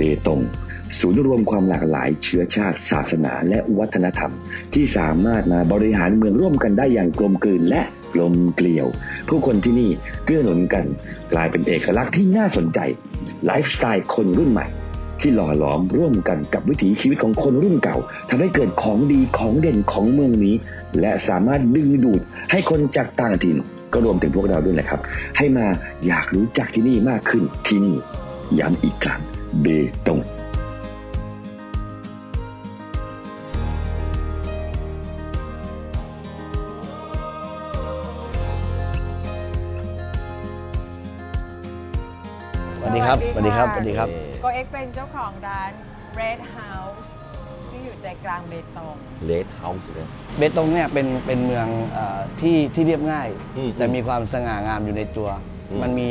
เบตง ศูนย์รวมความหลากหลายเชื้อชาติ ศาสนาและวัฒนธรรม ที่สามารถมาบริหารเมืองร่วมกันได้อย่างกลมกลืนและกลมเกลียว ผู้คนที่นี่เกื้อหนุนกัน กลายเป็นเอกลักษณ์ที่น่าสนใจไลฟ์สไตล์คนรุ่นใหม่ ที่หล่อหลอมร่วมกันกับวิถีชีวิตของคนรุ่นเก่าทำให้เกิดของดีของเด่นของเมืองนี้ และสามารถดึงดูดให้คนจากต่างถิ่นก็รวมถึงพวกเราด้วยแหละครับ ให้มาอยากรู้จักที่นี่มากขึ้นที่นี่ย้ำอีกครั้ง เบตงสวัสดีครับ สวัสดีครับ สวัสดีครับ โกเอ็กเป็นเจ้าของร้าน Red House ที่อยู่ใจกลางเบตง เลดเฮาส์เลย เบตงเนี่ยเป็นเป็นเมืองเออที่ที่เรียบง่าย อืมแต่มีความสง่างามอยู่ในตัวอืมมันมี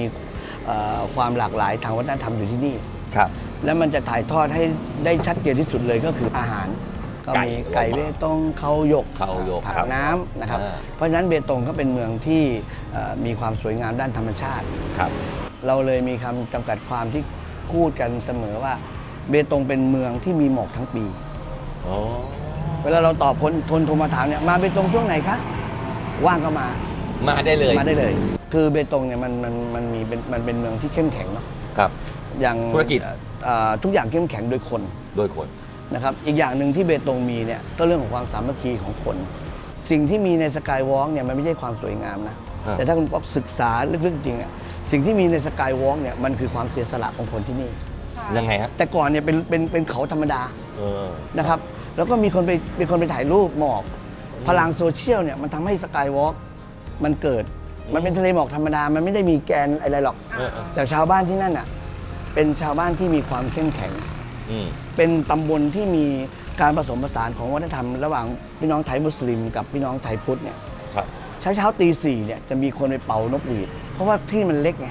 เอ่อความหลากหลายทางวัฒนธรรมอยู่ที่นี่ ครับและมันจะถ่ายทอดให้ได้ชัดเจนที่สุดเลยก็คืออาหารก็ไก่มีไก่เบตงเขาหยกเขาหยกผักครับน้ำนะครับ อ่า เพราะฉะนั้นเบตงก็เป็นเมืองที่เอ่อมีความสวยงามด้านธรรมชาติ ครับ เราเลยมีคำจำกัดความที่พูดกันเสมอว่า เบตงเป็นเมืองที่มีหมอกทั้งปี อ๋อ เวลาเราตอบคนทนโทรมาถามเนี่ยมาเบตงช่วงไหนคะว่างก็มา มาได้เลยมาได้เลย คือเบตงเนี่ยมันมันมันมีเป็นมันเป็นเมืองที่เข้มแข็งเนาะ ครับ อย่างธุรกิจเอ่อทุกอย่างเข้มแข็งโดยคนโดยคน นะครับ อีกอย่างหนึ่งที่เบตงมีเนี่ยก็เรื่องของความสามัคคีของคน สิ่งที่มีในสกายวอล์กเนี่ยมันไม่ใช่ความสวยงามนะ ครับ แต่ถ้าคุณป๊อกศึกษาลึกๆจริงๆเนี่ยสิ่งที่มีในสกายวอล์กเนี่ยมันคือความเสียสละของคนที่นี่ ยังไงฮะแต่ก่อนเนี่ยเป็นเป็นเป็นเขาธรรมดา เออ นะครับ แล้วก็มีคนไปมีคนไปถ่ายรูปหมอก พลังโซเชียลเนี่ยมันทำให้สกายวอล์กมันเกิด มันเป็นทะเลหมอกธรรมดา มันไม่ได้มีแกนอะไรหรอก เออเออ แต่ชาวบ้านที่นั่นอะ เป็นชาวบ้านที่มีความเข้มแข็ง อืม เป็นตำบลที่มีการผสมผสานของวัฒนธรรม ระหว่างพี่น้องไทยมุสลิม กับพี่น้องไทยพุทธเนี่ย ครับ เช้าเช้าๆตีสี่เนี่ยจะมีคนไปเป่านกหวีด เพราะว่าที่มันเล็กไง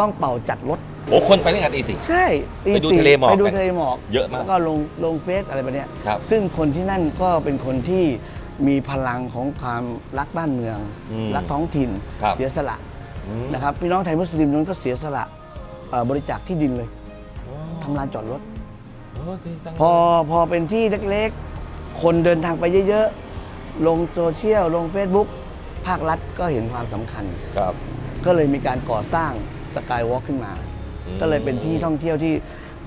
ต้องเป่าจัดรถ โอ้คนไปตั้งแต่ตีสี่ ใช่ตีไปดูสี่ทะเลหมอกไปดูกันทะเลหมอกเยอะมากแล้วก็ลงลงเฟซอะไรแบบเนี้ยครับ ซึ่งคนที่นั่นก็เป็นคนที่มีพลังของความรักบ้านเมือง อืมรักท้องถิ่น ครับเสียสละอืมนะครับพี่น้องไทยมุสลิมนั้นก็เสียสละ เอ่อบริจาคที่ดินเลยทำลานจอดรถโอ้ดีจังพอพอเป็นที่เล็กๆ คนเดินทางไปเยอะๆ ลงโซเชียล ลง Facebook ภาครัฐก็เห็นความสำคัญ ครับ ก็เลยมีการก่อสร้างสกายวอล์กขึ้นมา อืม ก็เลยเป็นที่ท่องเที่ยวที่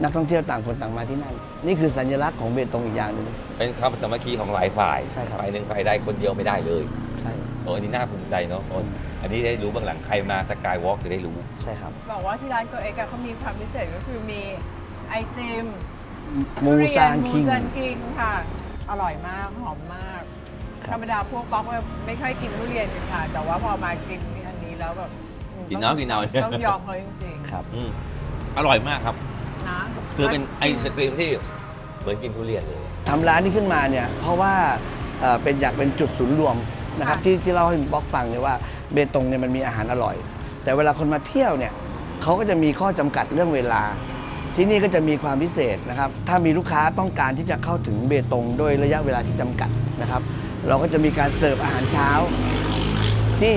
นักท่องเที่ยวต่างคนต่างมาที่นั่น นี่คือสัญลักษณ์ของเบตงอีกอย่างหนึ่ง เป็นความสามัคคีของหลายฝ่ายใช่ครับ ฝ่ายหนึ่งฝ่ายใดคนเดียวไม่ได้เลยใช่ โอ้อันนี้น่าภูมิใจเนาะโอ้ อันนี้ได้รู้เบื้องหลังใครมาสกายวอล์กจะได้รู้ ใช่ครับ บอกว่าที่ร้านโกเอ็กเขามีความพิเศษก็คือมีไอติมมูทุเรียซานคิงมูซานคิงค่ะ อร่อยมาก หอมมาก ครับ ธรรมดาพวกป๊อกไม่ค่อยกินทุเรียนกันค่ะ แต่ว่าพอมากินอันนี้แล้วแบบกินเอากินเอาต้องยอมเขาจริงครับ อืมอร่อยมากครับ ๆนะคือเป็นไอศครีมที่เหมือนกินทุเรียนเลย ทำร้านนี้ขึ้นมาเนี่ยเพราะว่าเอ่อเป็นอยากเป็นจุดศูนย์รวม นะครับที่ที่เล่าให้บล็อกฟังเนี่ยว่าเบตงเนี่ยมันมีอาหารอร่อย แต่เวลาคนมาเที่ยวเนี่ยเขาก็จะมีข้อจำกัดเรื่องเวลา ที่นี่ก็จะมีความพิเศษนะครับถ้ามีลูกค้าต้องการที่จะเข้าถึงเบตงโดยระยะเวลาที่จำกัดนะครับ เราก็จะมีการเสิร์ฟอาหารเช้า ที่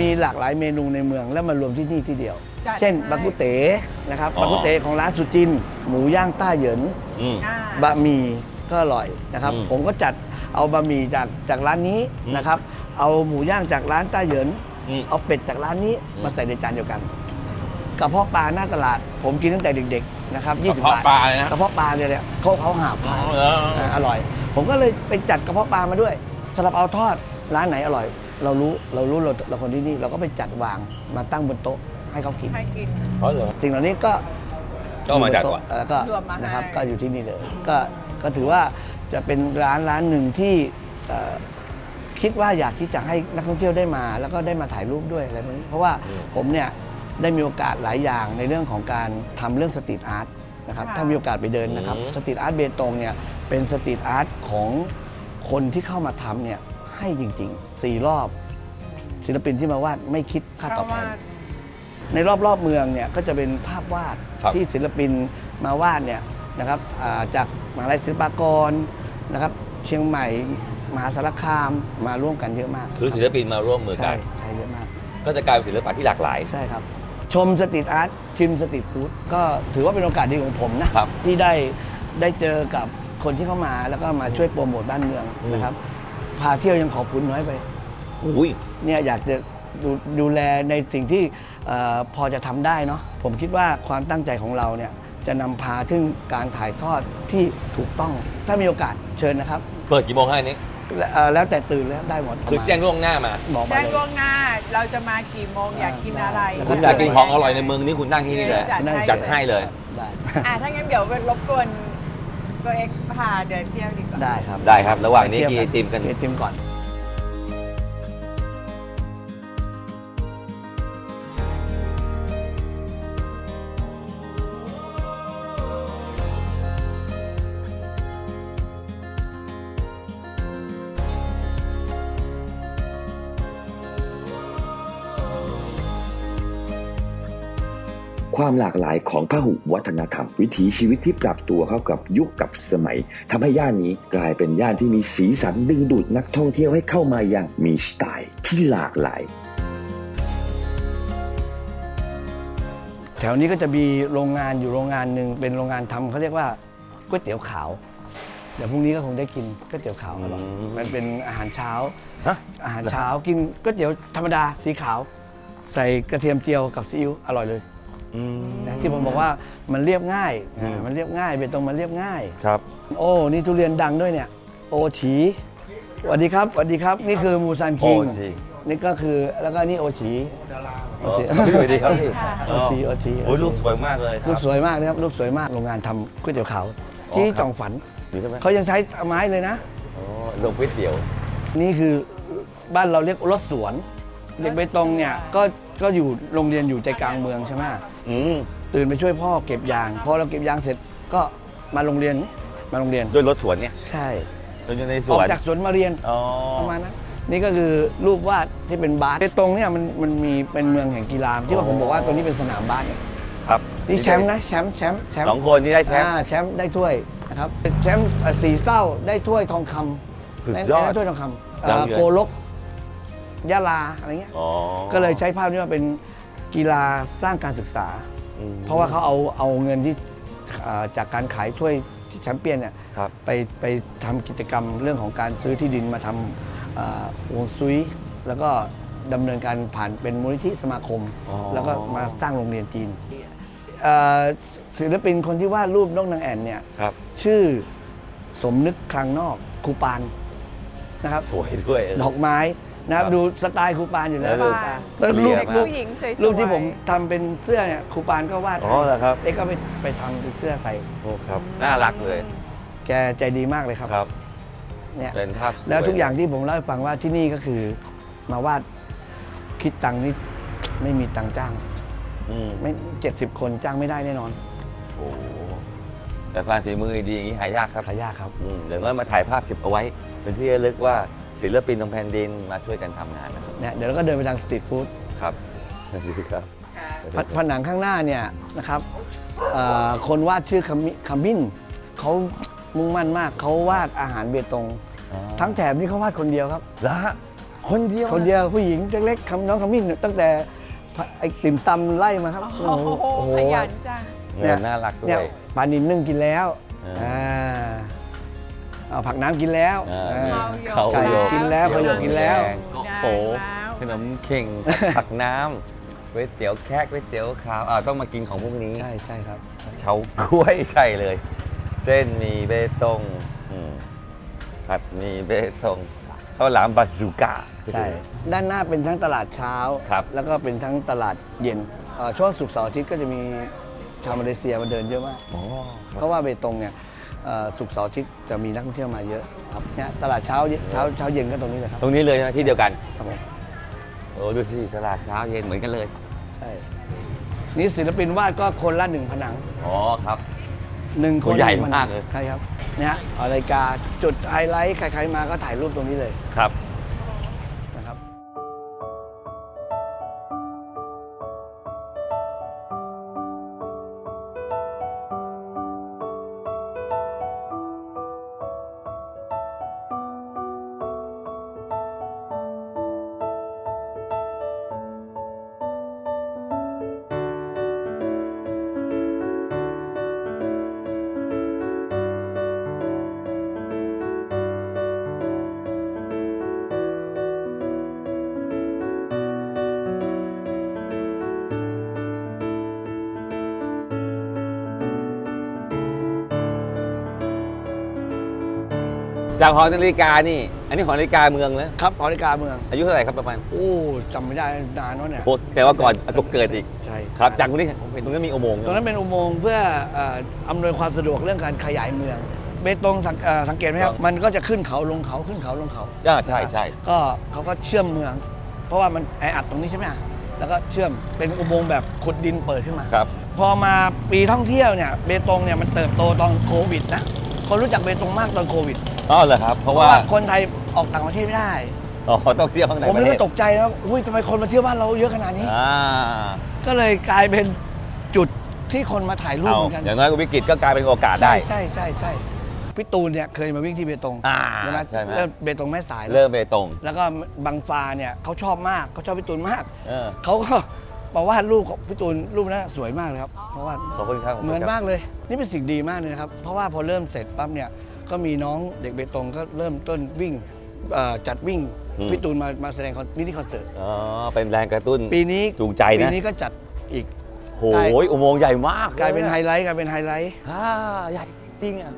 มีหลากหลายเมนูในเมืองแล้วมารวมที่นี่ที่เดียวจัดเช่นให้บักกุเต๋นะครับอ๋อบักกุเต๋ของร้านสุจิน หมูย่างต้าเหยินอืมอ่าบะหมี่ก็อร่อยนะครับอืมผมก็จัด เอาบะหมี่จากจากร้านนี้อืม นะครับ เอาหมูย่างจากร้านต้าเหยิน อืม เอาเป็ดจากร้านนี้อืม มาใส่ในจานเดียวกันกระเพาะปลาหน้าตลาด ผมกินตั้งแต่เด็กๆนะครับกระ20เพาะบาทปลาเลยนะกระเพาะปลาเนี่ยแหละเขาเขาหาบอ๋อขาย เหรอ อ่าอร่อย ผมก็เลยไปจัดกระเพาะปลามาด้วยสลับเอาทอดร้านไหนอร่อย เรารู้เรารู้เราเราคนที่นี่เราก็ไปจัดวางมาตั้งบนโต๊ะให้เขากิน ให้กินอ๋อเหรอ สิ่งเหล่านี้ก็ก็เอามาจากอยู่บนก่อนโต๊ะแล้วก็รวมมาให้ นะครับก็อยู่ที่นี่เลยก็ก็ถือว่า จะเป็นร้านร้านหนึ่งที่เอ่อคิดว่าอยากที่จะให้นักท่องเที่ยวได้มา แล้วก็ได้มาถ่ายรูปด้วยอะไรแบบนี้เพราะว่าอืมผมเนี่ยได้มีโอกาสหลายอย่างในเรื่องของการทำเรื่องสตรีทอาร์ตนะครับค่ะถ้ามีโอกาสไปเดินนะครับอืมสตรีทอาร์ตเบตงเนี่ยเป็นสตรีทอาร์ตของคนที่เข้ามาทำเนี่ยให้จริงๆสี่รอบ ศิลปินที่มาวาดไม่คิดค่าเพตอบราะแทว่านในรอบๆเมืองเนี่ยก็จะเป็นภาพวาดครับที่ศิลปินมาวาดเนี่ยนะครับอ่าจากมหาลัยศิลปากร นะครับ เชียงใหม่มหาสารคามมาร่วมกันเยอะมากคือศิลปินมาร่วมมือกัใช่น ใช่เยอะมาก ก็จะกลายเป็นศิลปะที่หลากหลาย ใช่ครับโชมสตรีทอาร์ตชิมสตรีทฟู้ดก็ถือว่าเป็นโอกาสดีของผมนะครับ ที่ได้ได้เจอกับคนที่เข้ามาแล้วก็มาช่วยโปรโมทบ้านเมืองนะครับ พาเที่ยวยังขอบคุณน้อยไป อุ้ย เนี่ยอยากจะดูดูแลในสิ่งที่เอ่อพอจะทำได้เนาะผมคิดว่าความตั้งใจของเราเนี่ย จะนำพาถึงการถ่ายทอดที่ถูกต้อง ถ้ามีโอกาสเชิญนะครับ เปิดกี่โมงให้นี้และเอ่อแล้วแต่ตื่นแล้วได้หมดคือแจ้งล่วงหน้ามาบอกมาแจ้งเลย ล่วงหน้าเราจะมากี่โมงอยากกินอะไรแล้วคุณอยากกินของอร่อยในเมืองนี้คุณนั่งที่นี่เลย จัดให้ จัดให้เลย ได้ อะถ้างั้นเดี๋ยวรบกวนก็เอ็กพาเดินเที่ยวดีกว่า ได้ครับได้ครับ ระหว่างนี้เที่ยวกินไอติมกัน ไอติมก่อน ความหลากหลายของพหุวัฒนธรรม วิถีชีวิตที่ปรับตัวเข้ากับยุคกับสมัยทำให้ย่านนี้กลายเป็นย่านที่มีสีสันดึงดูดนักท่องเที่ยวให้เข้ามาอย่างมีสไตล์ที่หลากหลายแถวนี้ก็จะมีโรงงานอยู่โรงงานหนึ่งเป็นโรงงานทำเขาเรียกว่าก๋วยเตี๋ยวขาวเดี๋ยวพรุ่งนี้ก็คงได้กินก๋วยเตี๋ยวขาวอร่อยอืมมันเป็นอาหารเช้าฮะอาหารเช้ากินก๋วยเตี๋ยวธรรมดาสีขาว ใส่กระเทียมเจียวกับซีอิ๊วอร่อยเลยอืม นะที่ผมบอกว่ามันเรียบง่ายอืมอ่ามันเรียบง่ายเบตงมันเรียบง่าย ครับ โอ้นี่ทุเรียนดังด้วยเนี่ย โอฉีสวัสดีครับสวัสดีครับ นี่คือมูซันคิงโอฉี นี่ก็คือแล้วก็นี่โอฉีโออ๋อฉีสวัสดีครับพี่โอฉีโอฉีโอ้ยลูกสวยมากเลยคลูรักบสวยมากนะครับลูกสวยมากโรงงานทำก๋วยเตี๋ยวขาวที่ครับ จองฝันอยู่ใช่ไหมเขายังใช้ไม้เลยนะ อ๋อลงก๋วยเตี๋ยว นี่คือบ้านเราเรียกรถสวน เด็กเบตงเนี่ยก็ ก็อยู่โรงเรียนอยู่ใจกลางเมืองใช่ไหมอืมตื่นไปช่วยพ่อเก็บยางพอเราเก็บยางเสร็จก็มาโรงเรียนมาโรงเรียนด้วยรถสวนเนี่ยใช่รถอยู่ในสออวกนจากสวนมาเรียนอ๋อประมาณนั้นนี่ก็คือรูปวาดที่เป็นบาสเบตงเนี่ยมันมันมีเป็นเมืองแห่งกีฬาที่ว่าผมบอกว่าตัวนี้เป็นสนามบาสเนี่ยครับนี่แชมป์นะแชมป์แชมป์แชมป์ สองคนที่ได้แชมป์ อ่าแชมป์ได้ถ้วยนะครับแชมป์เอ่อสีเศร้าได้ถ้วยทองคำสุดได้ยอดได้ถ้วยทองคำเอ่ดาวอเดือนโกลก ยะลาอะไรเงี้ยอ๋อก็เลยใช้ภาพนี้มาเป็นกีฬาสร้างการศึกษา อืม เพราะว่าเขาเอาเอาเงินที่เอ่อจากการขายถ้วยที่แชมเปี้ยนเนี่ยครับ ไปไปทำกิจกรรมเรื่องของการซื้อที่ดินมาทำเอ่อฮวงซุยแล้วก็ดำเนินการผ่านเป็นมูลนิธิสมาคม อ๋อ แล้วก็มาสร้างโรงเรียนจีนเอ่อศิลปินคนที่วาดรูปนกนางแอ่นเนี่ย ครับชื่อสมนึกคลังนอกครูปานนะครับ สวยด้วย ดอกไม้ นะครับครับดูสไตล์ครูปานอยู่แล้วแล้วดูแล้วเรีรูยปบรูปผู้หญิงสวยๆ รูปที่ผมทำเป็นเสื้อเนี่ยครูปานก็วาดอ๋อเหรอครับ เอ็กก็ไปไปทำเป็นเสื้อใส่ โอ้ครับ น่ารักเลยแกใจดีมากเลยครับครับเนี่ยเป็นภาพสยแล้วทุกอย่างที่ผมเล่าให้ฟังว่าที่นี่ก็คือมาวาดคิดตังค์นี่ไม่มีตังค์จ้าง อืมไม่เจ็ดสิบคนจ้างไม่ได้แน่นอนโอ้โหแต่ความฝีมือดีอย่างนี้หายากครับ ขายยากครับ อืมอย่างน้อยมาถ่ายภาพเก็บเอาไว้ เป็นที่ระลึกว่า ศิลปินของแผ่นดินมาช่วยกันทำงานนะครับเนี่ยเดี๋ยวเราก็เดินไปทางสตรีทฟู้ดครับดีครับผผนังข้างหน้าเนี่ยนะครับเอ่อคนวาดชื่อคามิคามินเขามุ่งมั่นมากเขาวาดอาหารเบตงอ๋อทั้งแถบนี่เขาวาดคนเดียวครับ ละคนเดียวคนเดียวผู้หญิงเล็กๆคำน้องคามินตั้งแต่ไอ้ติ่มซำไล่มาครับโอ้โห ขยันจังเนี่ยน่ารักด้เนี่วยย ปลานินนึ่งกินแล้วอ่า อ่าเอาผักน้ำกินแล้วอ่า อ่า เขาไก่กินแล้วเขาหยกกินแล้วแกงโกโปขนมเข่ง ผักน้ำก๋วยเตี๋ยวแคะก๋วยเตี๋ยวขาวอ่าต้องมากินของพวกนี้ ใช่ใช่ครับ เฉาก้วยใช่เลย เส้นหมีเบตงอืมผัดหมีเบตงข้าวหลามบาซูก้า ใช่ ด้านหน้าเป็นทั้งตลาดเช้า ครับ แล้วก็เป็นทั้งตลาดเย็นเอ่อช่วงศุกร์เสาร์อาทิตย์ก็จะมีชาวมาเลเซียมาเดินเยอะมาก อ๋อ เพราะว่าเบตงเนี่ย เอ่อศุกร์เสาร์อาทิตย์จะมีนักท่องเที่ยวมาเยอะครับเนี่ยตลาดเช้าเช้าเช้าเย็นก็ตรงนี้เลยครับตรงนี้เลยใช่ไหมที่เดียวกันครับผมโอ้ดูสิตลาดเช้าเย็นเหมือนกันเลยใช่นี่ศิลปินวาดก็คนละหนึ่งผนังอ๋อครับ หนึ่งคโอ้นใหญ่นึ่งผนังมากเลย ใช่ครับเนี่ยฮะเอารายการจุดไฮไลท์ใครๆมาก็ถ่ายรูปตรงนี้เลย ครับนะครับ จากหอนาฬิกานี่ อันนี้หอนาฬิกาเมืองนะครับหอนาฬิกาเมือง อายุเท่าไหร่ครับประมาณโอ้จำไม่ได้นานแล้วเนี่ยโคตรแต่ว่าก่อนอากงเกิดอีก ใช่ครับ จากตรงนี้ผมเห็นตรงนั้นมีอุโมงค์ตรงนั้นเป็นอุโมงค์เพื่อเอ่ออำนวยความสะดวกเรื่องการขยายเมือง เบตงสังเอ่อสังเกตไหมครับ มันก็จะขึ้นเขาลงเขาขึ้นเขาลงเขา อ่าใช่ใช่ ก็เขาก็เชื่อมเมือง เพราะว่ามันแออัดตรงนี้ใช่ไหมอะแล้วก็เชื่อมเป็นอุโมงค์แบบขุดดินเปิดขึ้นมา ครับ พอมาปีท่องเที่ยวเนี่ยเบตงเนี่ยมันเติบโตตอนโควิดนะคนรู้จักเบตงมากตอนโควิด อ๋อเหรอครับ เพเพราะราะว่าว่าคนไทยออกต่างประเทศไม่ได้ อ๋อต้องเที่ยวข้างในผมประนี่เทก็ศตกใจนะอุ้ยทำไมคนมาเที่ยวบ้านเราเยอะขนาดนี้ อ่าก็เลยกลายเป็นจุดที่คนมาถ่ายรูปเอาเหมือนกัน อย่างน้อยก็วิกฤตก็กลายเป็นโอกาสได้ ใช่ใช่ใช่ใช่พี่ตูนเนี่ยเคยมาวิ่งที่เบตงอ่าใช่ไหมใช่ไหม เริ่มเบตงแม่สายเริ่มเบตงแล้วก็บางฟาเนี่ยเขาชอบมากเขาชอบพี่ตูนมากเออเขาก็มาวาดรูปของพี่ตูนรูปนั้นสวยมากเลยครับเพราะว่า ขอบคุณครับขบเหคุมืณอนครับ มากเลย นี่เป็นสิ่งดีมากเลยนะครับ เพราะว่าพอเริ่มเสร็จปั๊บเนี่ย ก็มีน้องเด็กเบตงก็เริ่มต้นวิ่งเอ่อจัดวิ่งพี่ตูนมามาแสดงคอนมินิคอนเสิร์ตอ๋อเป็นแรงกระตุ้น ปีนี้จูงใจนะ ปีนี้ก็จัดอีก โหยอุโมงค์ใหญ่มากกลายเป็นไฮไลท์กลายเป็นไฮไลท์ อ่าใหญ่จริงอะ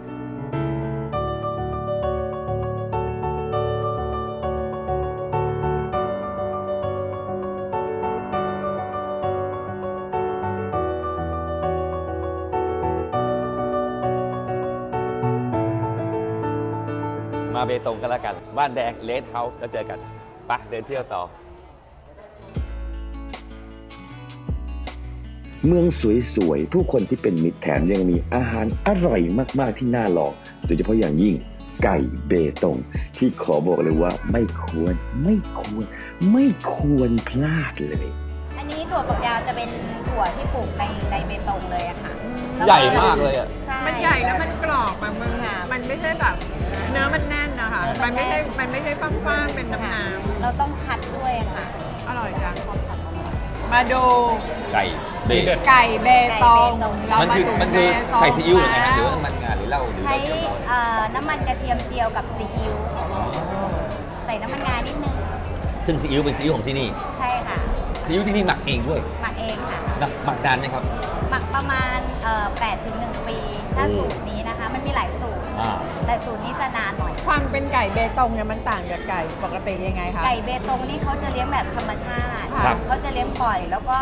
มาเบตงกันแล้วกัน บ้านแดงเลดเฮาส์แล้วเจอกันไปะเดินเที่ยวต่อ เมืองสวยๆ ผู้คนที่เป็นมิตรแถมยังมีอาหารอร่อยมากๆที่น่าลอง โดยเฉพาะอย่างยิ่งไก่เบตง ที่ขอบอกเลยว่าไม่ควรไม่ควร ไม่ควรพลาดเลย อันนี้ถั่วฝักยาวจะเป็นถั่วที่ปลูกในในเบตงเลยอะค่ะแล้ว ใหญ่มากเลยอะใช่มันใหญ่แล้วมันกรอบอะมันค่ะ มันไม่ใช่แบบเนื้อมันแน่นนะคะ มันไม่ใช่ มันไม่ใช่ฟ้างๆเป็นน้ำค่ะน้เราต้องคัดด้วยอะค่ะำอร่อยจัง มาดูไก่เบตไก่เบตงเรามันคือาดูมันคือเบตงใส่ซีอิ๊วหรือไงฮะหรือแล้วว่ามันงาหรือเหล้าหรือใช้เราเจียวเอ่อน้ำมันกระเทียมเจียวกับซีอิ๊วใส่น้ำมันงานิดนึง ซึ่งซีอิ๊วเป็นซีอิ๊วของที่นี่ใช่ค่ะซีอิ๊วที่นี่หมักเองด้วย หมั กเองค่ะนะหมักนานไหมครับ หมักประมาณเอ่อ8ถึง1ปี ถ้าโอ้สูตรนี้นะคะ มันมีหลายสูตร อ่า แต่สูตรนี้จะนานหน่อย ความเป็นไก่เบตงเนี่ยมันต่างจากไก่ปกติยังไงคะ ไก่เบตงนี่เขาจะเลี้ยงแบบธรรมชาติครับ เขาจะเลี้ยงปล่อย แล้วก็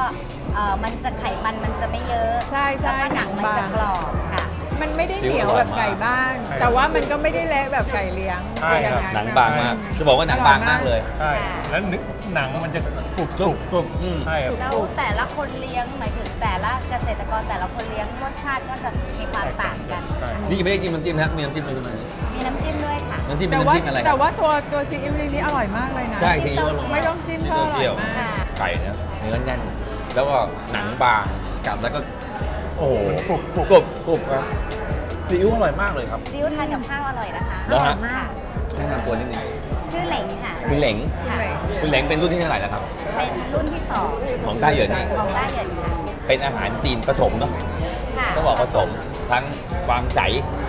เอ่อมันจะไขมันมันจะไม่เยอะใช่ใช่แล้วก็หนังมันจะกรอบค่ะ มันไม่ได้เหนียวแบบไก่บ้านแต่ว่ามันก็ไม่ได้เละแบบไก่เลี้ยงใช่อย่ครับนั้นหนังบางมาก จะบอกว่าหนังบางมากเลย ใช่ แล้วเนื้อหนังมันจะกรุบกรุบกรุบอืม ใช่ครับ แล้วแต่ละคนเลี้ยงหมายถึงแต่ละเกษตรกรแต่ละคนเลี้ยงรสชาติก็จะมีความต่างกัน ใช่ นี่ไม่ได้จิ้มน้ำจิ้มนะมีน้ำจิ้มด้วยใช่ไหมมีน้ำจิ้มด้วยค่ะ น้ำจิ้มเป็นแต่ว่าน้ำจิ้มอะไรคแต่รับว่าตัวตัวซีอิ๊วนี่อร่อยมากเลยนะ ใช่ซีอิ๊วอร่อยไม่ต้องจิ้มก็อร่อยมากค่ะไก่เนื้อเนื้อแน่น แล้วก็หนังบางกัดแล้วก็ โอ้โหกรุบกรุบกรุบกรุบครับซีอิ๊วอร่อยมากเลยครับ ซีอิ๊วทานกับข้าวอร่อยนะคะเหรอฮะค่ะแนะนำตัวนิดนึงชื่อเหลงค่ะคุณเหลงค่ะคุณเหลงเป็นรุ่นที่เท่าไหร่แล้วครับ เป็นรุ่นที่สองของต้าเหยินเองของต้าเหยินค่ะเป็นอาหารจีนผสมเนาะค่ะต้องบอกผสมทั้งกวางใส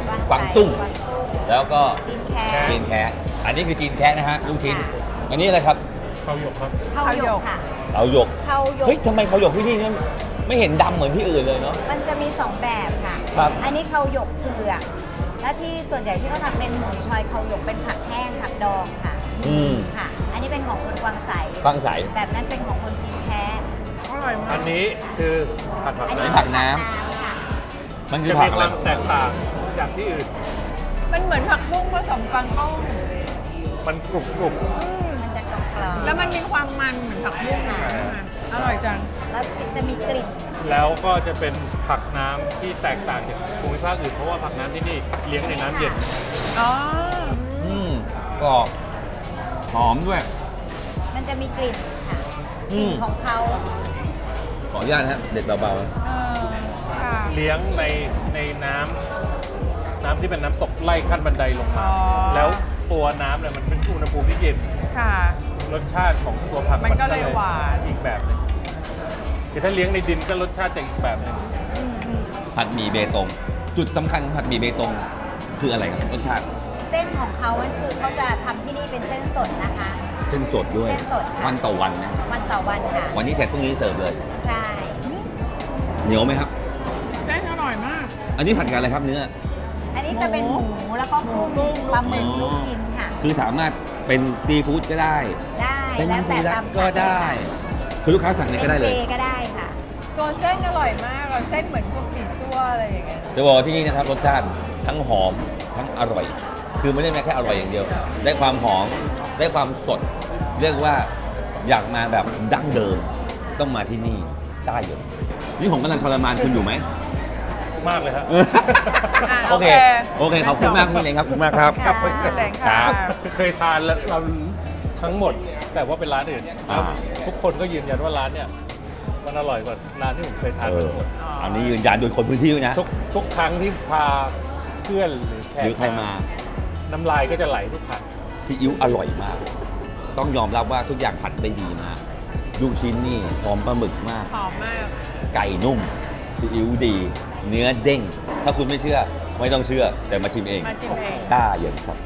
วางกวางตุ้ง กวางตุ้งแล้วก็จีนแคจีนแคะอันนี้คือจีนแคะนะฮะลูกชิ้น อันนี้อะไรครับ เขาหยกครับข้าวหยกค่ะเขาหยกข้าวหยก เฮ้ยทำไมเขาหยกที่นี่เนี่ย ไม่เห็นดำเหมือนที่อื่นเลยเนาะ มันจะมีสองแบบค่ะ ครับ อันนี้ข้าวหยกเผือกและที่ส่วนใหญ่ที่เขาทำเป็นหมูชอยข้าวหยกเป็นผักแห้งผักดองค่ะ อืมค่ะ อันนี้เป็นของคนกวางใสกวางใสแบบนั้นเป็นของคนจีนแท้อร่อยมากอันนี้คือผัดผักอันน้นี้ผักน้ำ ค่ะ มันำคือจะผัมีกคอะไร วามแตกต่างจากที่อื่น มันเหมือนผักบุ้งผสมกวางตุ้งมันกรุบกรุบมันจะกรอบๆแล้วมันมีความมันเหมือนผักบุ้งอะอร่อยจัง แล้วจะมีกลิ่นแล้วก็จะเป็นผักน้ำที่แตกต่างจากภูมิภาคอื่นเพราะว่าผักน้ำที่นี่เลี้ยงในน้ำเย็น อ๋อ อืมกรอบหอมด้วย มันจะมีกลิ่นค่ะกอืลิ่นมของเขาขออนุญาตนะฮะเด็ดเบาเออค่ะเลี้ยงในในน้ำน้ำที่เป็นน้ำตกไล่ขั้นบันไดลงอ๋มาอแล้วตัวน้ำเนี่ยมันเป็นอุณหภูมิที่เย็นค่ะ รสชาติของตัวผักมันก็เลยหวาน อีกแบบหนึง คือถ้าเลี้ยงในดินก็รสชาติจะอีกแบบหนึงๆผัดหมี่เบตง จุดสำคัญของผัดหมี่เบตง คืออะไรครับรสชาติเส้นของเขามันคือเขาจะทำที่นี่เป็นเส้นสดนะคะ เส้นสดด้วย เส้นสดค่ะ วันต่อวันนะ วันต่อวันค่ะ วันนี้เสร็จพรุ่งนี้เสิร์ฟเลย ใช่ เหนียวไหมครับ เส้นอร่อยมาก อันนี้ผัดกับอะไรครับเนื้อออันนี้จะเป็นหมูแล้วก็กุ้งปลาหมึกลูกชิ้นค่ะ คือสามารถเป็นซีฟู้ดก็ได้ ได้เป็นแล้วซีแต่รัตามก็ได้คือลูกค้าสั่งนี่ก็ได้เลย ป็นจก็ได้ค่ะ ตัวเส้นอร่อยมากอะเส้นเหมือนพวกปีซั่วอะไรอย่างเงี้ยจะบอกว่าที่นี่นะครับรสชาติทั้งหอมทั้งอร่อย คือไม่ได้แค่อร่อยอย่างเดียว ได้ความหอมได้ความสด เรียกว่าอยากมาแบบดั้งเดิม ต้องมาที่นี่จ้าเหยินนี่ผมกำลังทรมานคุณอยู่ไหม มากเลยครับอะโอเคโอเค โอเค ขอบคุณมากคุณเองครับขอบคุณมากครับ ค่ะคุณแหลงครัค่ะบ เคยทานแล้วเราทั้งหมดแต่ว่าเป็นร้านอื่นอ่าทุกคนก็ยืนยันว่าร้านเนี่ย มันอร่อยกว่าร้านที่ผมเคยทานเอมาอทั้งหมดอันนี้ยืนยันโดยคนพื้นที่ด้วยนะทุกทุกครั้งที่พาเพื่อนหรือแขกหรือใครมาน้ำลายก็จะไหลทุกครั้งซีอิ๊วอร่อยมาก ต้องยอมรับว่าทุกอย่างผัดได้ดีมากลูกชิ้นนี่หอมปลาหมึกมาก หอมมาก ไก่นุ่มซีอิ๊วดี เนื้อเด้ง ถ้าคุณไม่เชื่อไม่ต้องเชื่อแต่มาชิมเองมาชิมเอง ต้าเหยินครับ